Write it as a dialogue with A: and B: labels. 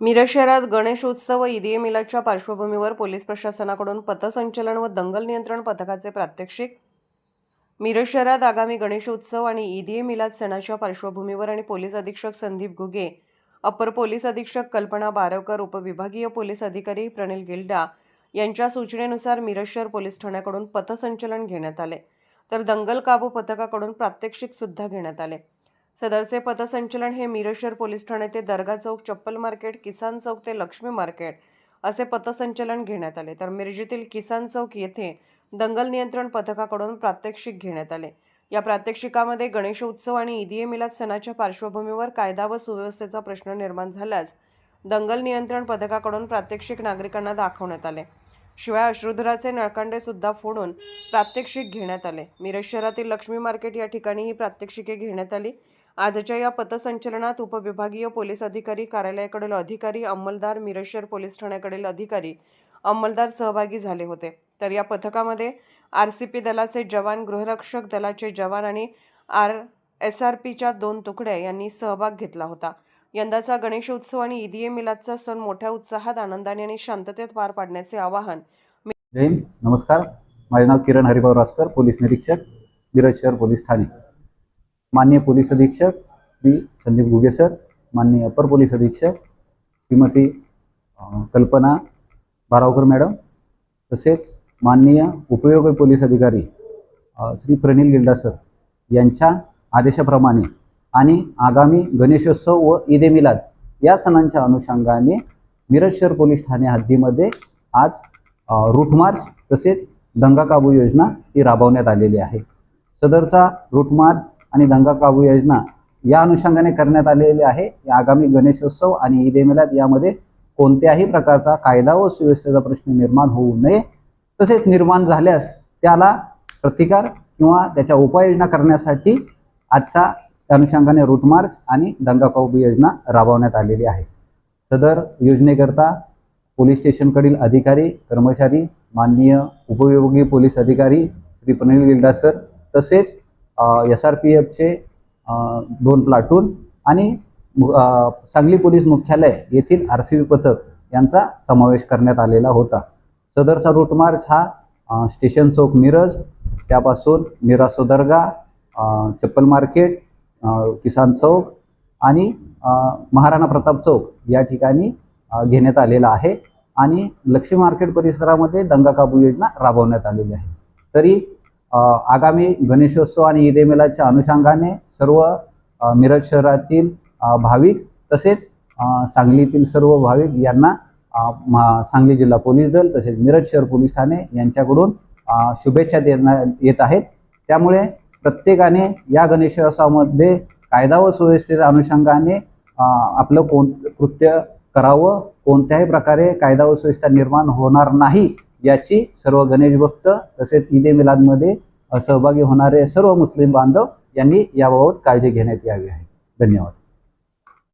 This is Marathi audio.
A: मिरज शहरात गणेशोत्सव ईद ए मिलादच्या पार्श्वभूमीवर पोलीस प्रशासनाकडून पथसंचलन व दंगल नियंत्रण पथकाचे प्रात्यक्षिक. मिरज शहरात आगामी गणेशोत्सव आणि ईद ए मिलाद सणाच्या पार्श्वभूमीवर आणि पोलीस अधीक्षक संदीप घुगे अपर पोलीस अधीक्षक कल्पना बारवकर उपविभागीय पोलीस अधिकारी प्रणिल गिल्डा यांच्या सूचनेनुसार मिरज शहर पोलीस ठाण्याकडून पथसंचलन घेण्यात आले. तर दंगल काबू पथकाकडून प्रात्यक्षिक सुद्धा घेण्यात आले. सदरचे पथसंचलन हे मिरज पोलीस ठाणे ते दर्गा चौक चप्पल मार्केट किसान चौक ते लक्ष्मी मार्केट असे पथसंचलन घेण्यात आले. तर मिरजेतील किसान चौक येथे दंगल नियंत्रण पथकाकडून प्रात्यक्षिक घेण्यात आले. या प्रात्यक्षिकामध्ये गणेशोत्सव आणि ईदी ए मिलाद सणाच्या पार्श्वभूमीवर कायदा व सुव्यवस्थेचा प्रश्न निर्माण झाल्यास दंगल नियंत्रण पथकाकडून प्रात्यक्षिक नागरिकांना दाखवण्यात आले. शिवाय अश्रुधराचे नळकांडे सुद्धा फोडून प्रात्यक्षिक घेण्यात आले. मिरज शहरातील लक्ष्मी मार्केट या ठिकाणी ही प्रात्यक्षिके घेण्यात आली. आजच्या या पथसंचलनात उपविभागीय पोलीस अधिकारी कार्यालयाकडील अधिकारी अंमलदार मिरज शहर पोलीस ठाण्याकडील अधिकारी अंमलदार सहभागी झाले होते. तर या पथकामध्ये आर सी पी दलाचे जवान गृहरक्षक दलाचे जवान आणि आर एस आर पीच्या दोन तुकड्या यांनी सहभाग घेतला होता. यंदाचा गणेशोत्सव आणि ईदी मिलादचा सण मोठ्या उत्साहात आनंदाने आणि शांततेत पार पाडण्याचे आवाहन.
B: जैन नमस्कार. माझे नाव किरण हरिभाऊ रासकर पोलीस निरीक्षक मिरज शहर पोलीस ठाणे. माननीय पोलीस अधीक्षक श्री संदीप घुगे सर माननीय अपर पोलीस अधीक्षक श्रीमती कल्पना बारावकर मॅडम तसेच माननीय उपयोगी पोलीस अधिकारी श्री प्रनिल गिल्डा सर यांच्या आदेशाप्रमाणे आणि आगामी गणेशोत्सव व ईद मिलाद या सणांच्या अनुषंगाने मिरज शहर पोलीस ठाणे हद्दीमध्ये आज अ, रूट मार्च तसेच दंगा काबू योजना ही राबवण्यात आलेली आहे. सदरचा रूट मार्च आणि दंगा काबू योजना या अनुषंगाने करण्यात आलेली आहे. या आगामी गणेशोत्सव आणि ईद ए मिलाद यामध्ये कोणत्याही प्रकारचा कायदा व सुव्यवस्थेचा प्रश्न निर्माण होऊ नये. तसेच निर्माण झाल्यास त्याला प्रतिकार किंवा त्याच्या उपाययोजना करण्यासाठी आजचा त्या अनुषंगाने रूट मार्च आणि दंगा काबू योजना राबवण्यात आलेली आहे. सदर योजनेकरता पोलीस स्टेशनकडील अधिकारी कर्मचारी माननीय उपविभागीय पोलीस अधिकारी श्री प्रणिल गिल्डा सर तसेच एस आर पी एफचे दोन प्लाटून आणि सांगली पोलीस मुख्यालय येथील आर सी बी पथक यांचा समावेश करण्यात आलेला होता. सदरचा रूट मार्च हा स्टेशन चौक मिरज त्यापासून मिरासो दर्गा चप्पल मार्केट किसान चौक आणि महाराणा प्रताप चौक या ठिकाणी घेण्यात आलेला आहे आणि लक्ष्मी मार्केट परिसरामध्ये दंगा काबू योजना राबवण्यात आलेली आहे. तरी आगामी गणेशोत्सव आणि ईद मेलाच्या अनुषंगाने सर्व मिरज शहरातील भाविक तसेच सांगलीतील सर्व भाविक यांना सांगली जिल्हा पोलीस दल तसेच मिरज शहर पोलीस ठाणे यांच्याकडून शुभेच्छा देण्यात येत आहेत. त्यामुळे प्रत्येकाने या गणेशोत्सवामध्ये कायदा व सुव्यवस्थेच्या अनुषंगाने आपलं कोण कृत्य करावं कोणत्याही प्रकारे कायदा व सुव्यवस्था निर्माण होणार नाही याची सर्व गणेश भक्त तसेच ईद ए मिलादमध्ये सहभागी होणारे सर्व मुस्लिम बांधव यांनी याबाबत काळजी घेण्यात यावी आहे. धन्यवाद.